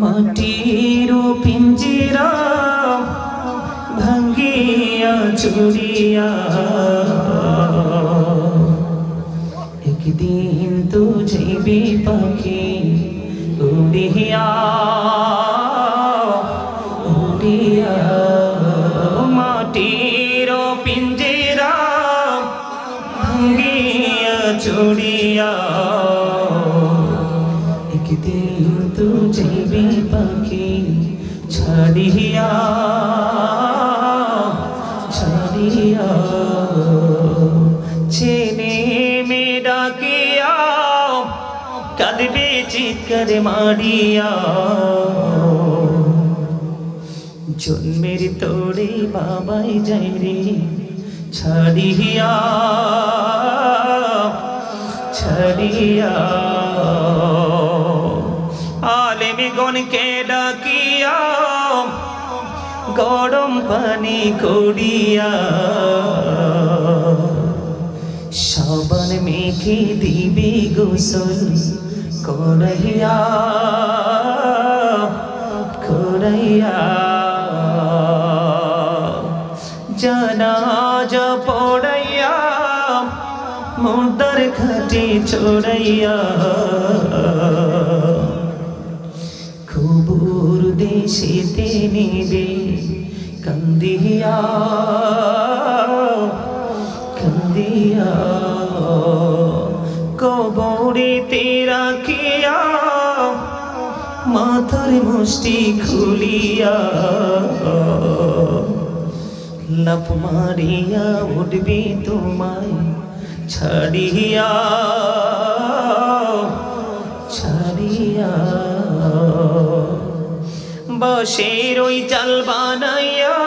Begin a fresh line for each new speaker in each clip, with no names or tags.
মাটির পিঞ্জিরা ভাঙ্গিয়া চুরিয়া একদিন তু যাইবি পাখি উড়িয়া উড়িয়া। মাটির পিঞ্জিরা ভাঙ্গিয়া চুরিয়া একদিন তু যাইবি পাখি ছাড়িয়া ছাড়িয়া ছেলে মেয়ে ডাকিয়া, কাঁদবে, চিৎকার মারিয়া। জন্মের তোরে বাবাই যাই রে, ছাড়িয়া ছাড়িয়া। গণকে ডাকিয়া, গরম পানি করিয়া সাবান মেখে দিবি গোসল করাইয়া করাইয়া। জানাজা পড়াইয়া মুদার খাটে চড়াইয়া। দেশেতে নেবে কান্দিয়া কান্দিয়া কবরে তেরা কিয়া মাথার মুষ্টি খুলিয়া লাফ মারিয়া উঠবি তোমায় ছাড়িয়া ছাড়িয়া বসের ওই চাল বানাইয়া,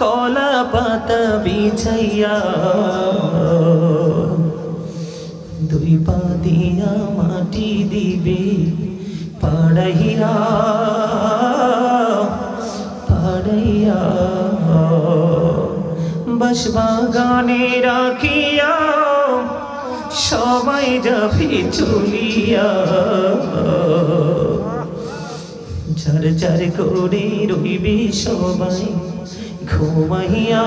কলা পাতা বিছাইয়া, দুই পা দিয়া মাটি দিবে পাড়াইয়া পাড়াইয়া বাস বাগানে রাখিয়া, সবাই যাবে চলিয়া। ঝর ঝর করে রইবে সবাই। ঘুমাইয়া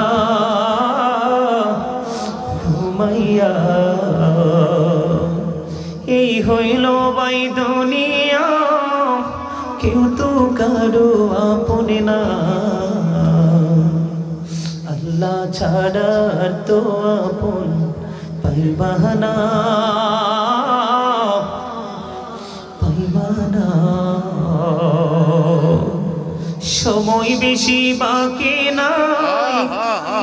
ঘুমাইয়া। এই হইল বাই দুনিয়া, কেউ তো কারও আপনে না। আল্লাহ ছাড়া আর তো আপন পাইবানা সময় বেশি বাকি নাই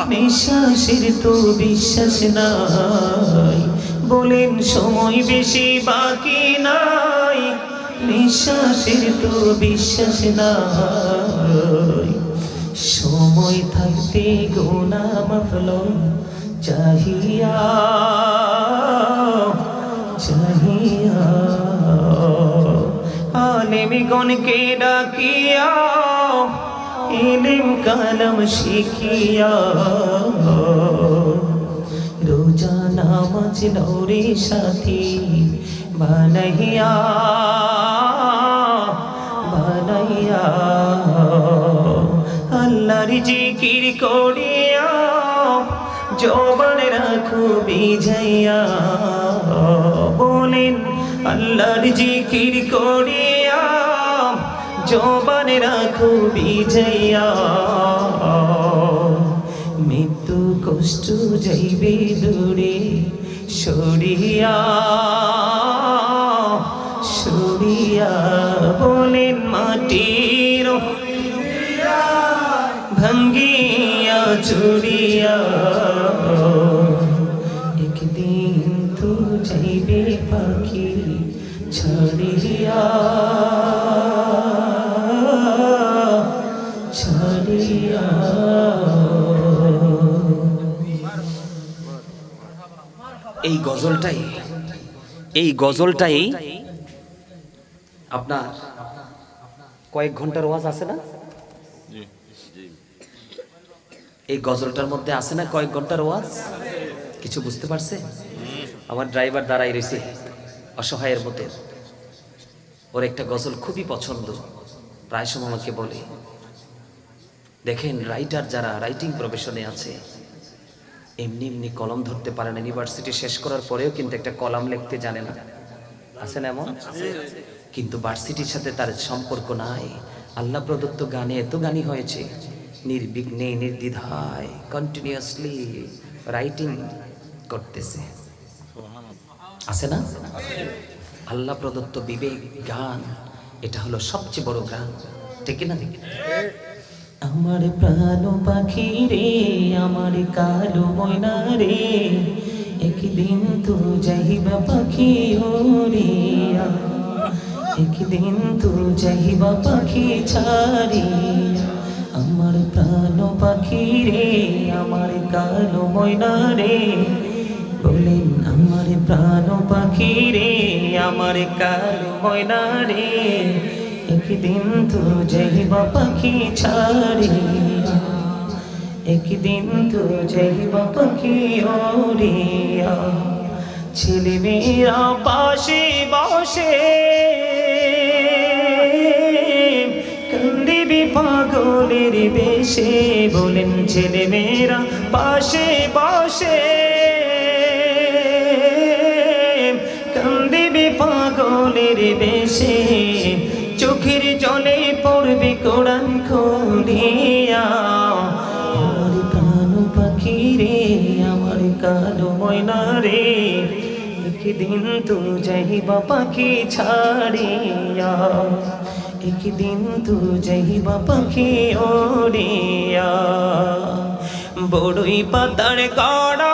নিঃশ্বাসের তো বিশ্বাস নাই। বলেন সময় বেশি বাকি নাই। নিঃশ্বাসের তো বিশ্বাস নাই। সময় থাকতে গোনা মাফল চাহিয়া চাহিয়া। আলেমি গণকে ইলিম কালাম শিখিয়া। রোজা নামাজ নৌরে সাথী বানাইয়া বানাইয়া। আল্লাহর জিকির করিয়া, জবান রাখো বিজাইয়া। বলেন, আল্লাহর জিকির করিয়া জবান রাখো বিজাইয়া মৃত্যু কষ্ট যাইবে দূরে সরিয়া। সরিয়া বলেন মাটির ভাঙ্গিয়া চুরিয়া একদিন তো যাইবে পাখি ছাড়িয়া।
গজলটাই এই গজলটাই আপনার কয়েক ঘণ্টার ওয়াজ আছে না? এই গজলটার মধ্যে আছে না কয়েক ঘণ্টার ওয়াজ? কিছু বুঝতে পারছে? আমার ড্রাইভার দাঁড়াই রয়েছে অসহায়ের মধ্যে ওর একটা গজল খুবই পছন্দ। প্রায় সময় আমাকে বলে দেখেন রাইটার যারা রাইটিং প্রফেশনে আছে এমনি এমনি কলম ধরতে পারে না। ইউনিভার্সিটি শেষ করার পরেও কিন্তু একটা কলাম লিখতে জানে না। আছেন এমন? কিন্তু ভার্সিটির সাথে তার সম্পর্ক নাই। আল্লাহ প্রদত্ত গানে এত গানই হয়েছে। নির্বিঘ্নে নির্দ্বিধায় কন্টিনিউয়াসলি রাইটিং করতেছে। আছে না? আল্লাহ প্রদত্ত বিবেক গান এটা হলো সবচেয়ে বড় গান। ঠিক না? ঠিক।
আমার প্রাণ পাখি রে, আমার কালো ময়না রে। একদিন তো যাইবা পাখি ওরিয়া একদিন তো যাইবা পাখি ছাড়িয়া আমার প্রাণ পাখি রে, আমার কালো ময়না রে। বলেন আমার প্রাণ পাখি রে, আমার কালো ময়না রে। একদিন তো যাইবা পাখি ছাড়িয়া একদিন তো যাইবা পাখি ওরিয়া ছেলে মেয়েরা পাশে বসে। কান্দিবি পাগলের বেশে। বলেন ছেলে মেয়েরা পাশে বসে। কান্দিবি পাগলের বেশে। কোরআন খুলিয়া। আমার পাখি রে আমার কালো ময়না রে একদিন তো যাইবা পাখি ছাড়িয়া। একদিন তো যাইবা পাখি ওড়িয়া। বড়ই পাতার গরম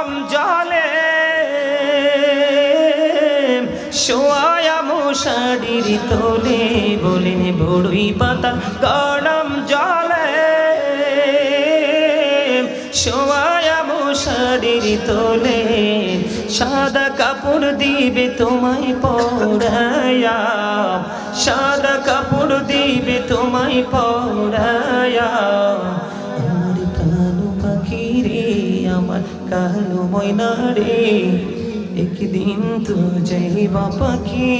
মশারির তোলে বলেন বড়ই পাতা গরম জলে। সোয়া মশারির তোলে সাদা কাপড় দিবে তোমায় পড়ায়া সাদা কাপড় দিবে তোমায় পড়ায়া আমার পাখি রে, আমার কালো ময়না রে, একদিন তো যাইবা পাখি।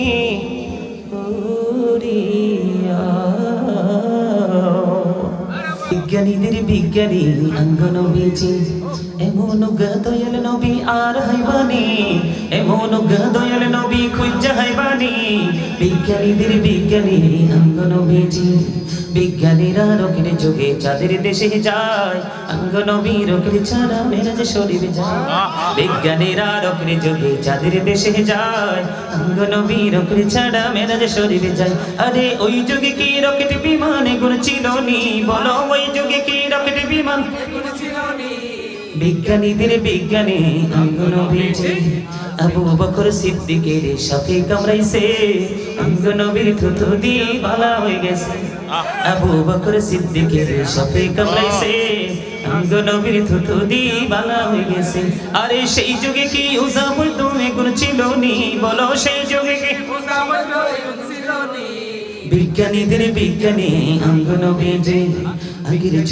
বিজ্ঞানীদের বিজ্ঞানী, আঙ্গন নবীজি এমন গদয়াল নবী আর হাইবানি। এমন গদয়াল নবী খুঁজা হাইবানি। বিজ্ঞানীদের বিজ্ঞানী, আঙ্গন বেচে। বিজ্ঞানীরা রকের যুগে চাঁদের দেশে যায় আঙ্গ নবী রকের ছাড়া মেরাজ শরীরে যায়। বিজ্ঞানীরা রকের যুগে চাঁদের দেশে যায় আঙ্গ নবী রকের ছাড়া মেরাজ শরীরে যায়। আরে ওই যুগে কি রকেট বিমানে গুণ ছিল নি? বলো, ওই যুগে কি রকেট বিমান বিজ্ঞানীদের বিজ্ঞানী আঙ্গন বেজে আবু বকর সিদ্দিকের সাথে কামড়াইছে আঙ্গন বীর থুতু দিয়ে ভালা হয়ে গেছে। আবু বকর সিদ্দিকের সাথে কামড়াইছে। আঙ্গন বীর থুতু দিয়ে ভালা হয়ে গেছে। আরে সেই যুগে কি উজা বলতো এগুলো ছিল নি? বলো সেই যুগে কি বিজ্ঞানীদের বিজ্ঞানী আঙ্গন আগের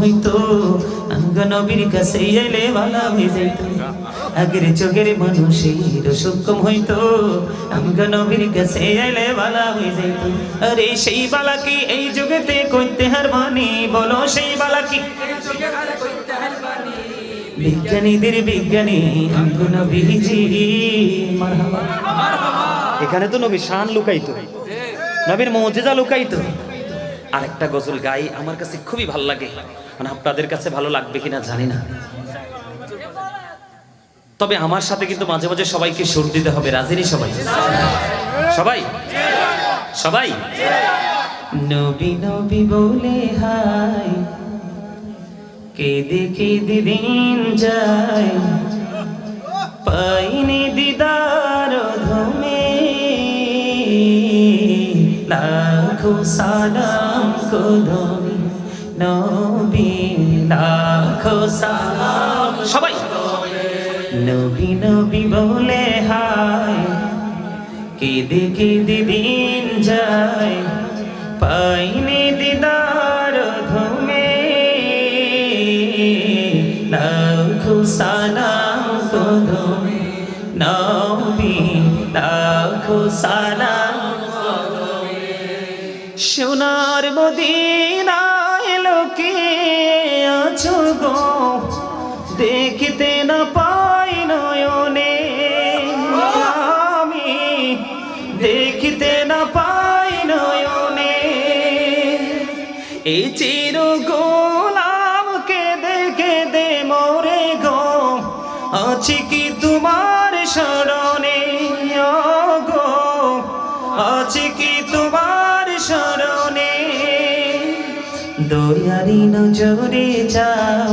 হইতো। আঙ্গনবীর কাছে এলে ভালা হয়ে যাইত। আগের চোখের মানুষের সক্ষম হইতো। আঙ্গনবীর কাছে এলে ভালা হয়ে যাইত। আরে সেই বালা কি এই যুগেতে কইতে হার মানি বলো সেই বালা কি বিজ্ঞানীদের বিজ্ঞানী আঙ্গনবীজি মারহাবা।
এখানে তো নবী শান লুকাইতো। নবীর মৌজেজা লুকাইতো। আরেকটা গজল গাই, আমার কাছে খুবই ভালো লাগে। মানে আপনাদের কাছে ভালো লাগবে কিনা জানি না। তবে আমার সাথে কিন্তু মাঝে মাঝে সবাইকে সুর দিতে হবে রাজিনী সবাই? সবাই? সবাই?
নবী নবী বলে হাই কেঁদে কেঁদে দিন যায়। পাইনি দিদার ধমে, লাখো সালাম কদমি। নবী, লাখো সালাম।
সবাই?
নবী নবী বলে হায়, কেঁদে কেঁদে দিন যায়, পাইনি দিদার ধমে লাখো সালাম কদমে নবী লাখ সালাম সোনার মদিনায় দেখিতে না পাই নয়নে। এই চির গোলামকে দেখে দে মোরে গো। আছি কি তোমার স্মরণে গো আছি কি তোমার স্মরণে দয়ারি নজরে যাও,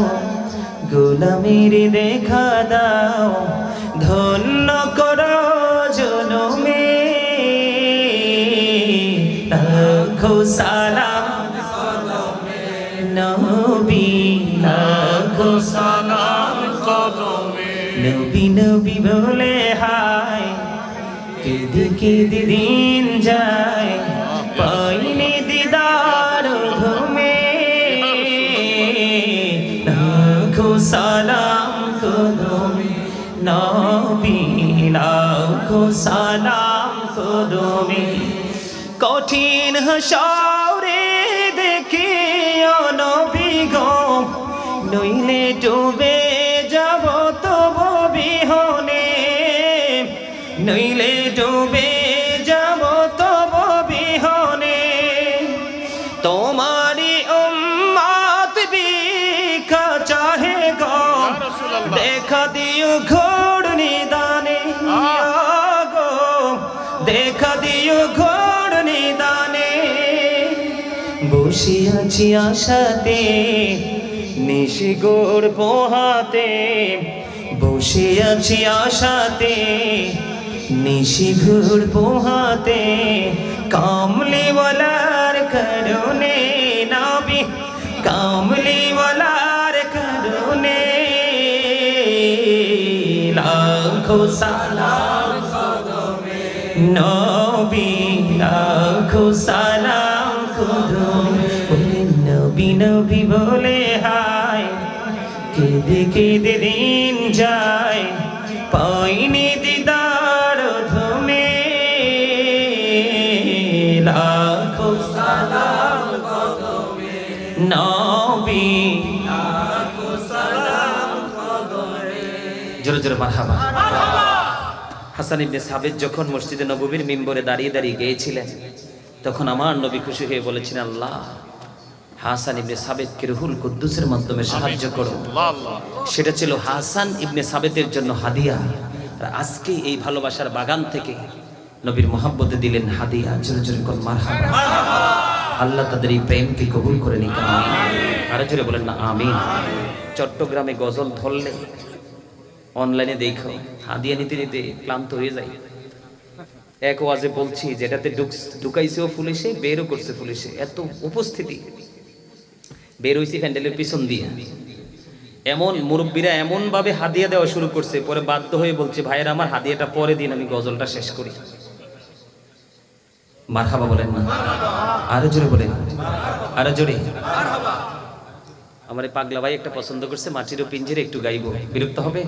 গোলামের দেখা দাও। সালাম কদমে নবী লাখো সালাম কদমে কঠিন হাসরে দেখে নবী গো, নইলে ডুবে যাব তব বিহনে। নইলে ডুবে যাব তব বিহনে। তোমারি দেখা দিও ঘোড় নিদানে গো দেখা দিও ঘোড় নিদানে। বসে আছি আশাতে নিশি গোর পোহাতে। বসে আছি আশাতে নিশি ঘুর পোহাতে। কামলিওয়ালার করুণে লাখো সালাম নবী লাখো সালাম বলে নবী নবী বলে হায় কেঁদে কেঁদে দিন যায় পাইনি দিদার ধমে লাখো সালাম নবী জোরে জোরে মারহাবা হাসান ইবনে সাবেদ যখন মসজিদে মিম্বরে দাঁড়িয়ে দাঁড়িয়ে গিয়েছিলেন, তখন আমার নবী খুশি হয়ে বলেছেন আল্লাহ, হাসান ইবনে সাবেদকে রুহুল কুদ্দুসের মাধ্যমে সাহায্য করো। সেটা ছিল হাসান ইবনে সাবেদের জন্য হাদিয়া। আর আজকে এই ভালোবাসার বাগান থেকে নবীর মোহাব্বতে দিলেন হাদিয়া। জোরে জোরে আল্লাহ তাদের এই প্রেমকে কবুল করে আমিন। আরও জোরে বলেন না, আমিন। চট্টগ্রামে গজল ধরলে অনলাইনে দেখো, হাদিয়া নিতে নিতে ক্লান্ত হয়ে যায়। এক ওয়াজে বলছি, যেটাতে ঢুকাইছেও পুলিশে বেরও করছে পুলিশে এত উপস্থিতি। বের হইছে প্যান্ডেলের পিছন দিয়ে। এমন মুরব্বীরা এমন ভাবে হাদিয়া দেওয়া শুরু করছে, পরে বাধ্য হয়ে বলছে, ভাইয়ের, আমার হাদিয়াটা পরে দিন, আমি গজলটা শেষ করি। মারহাবা বলেন না? আরও জোরে বলেন। আরও জোরে। আমার পাগলা ভাই একটা পছন্দ করছে মাটিরও পিঞ্জিরে একটু গাইব। বিরক্ত হবে?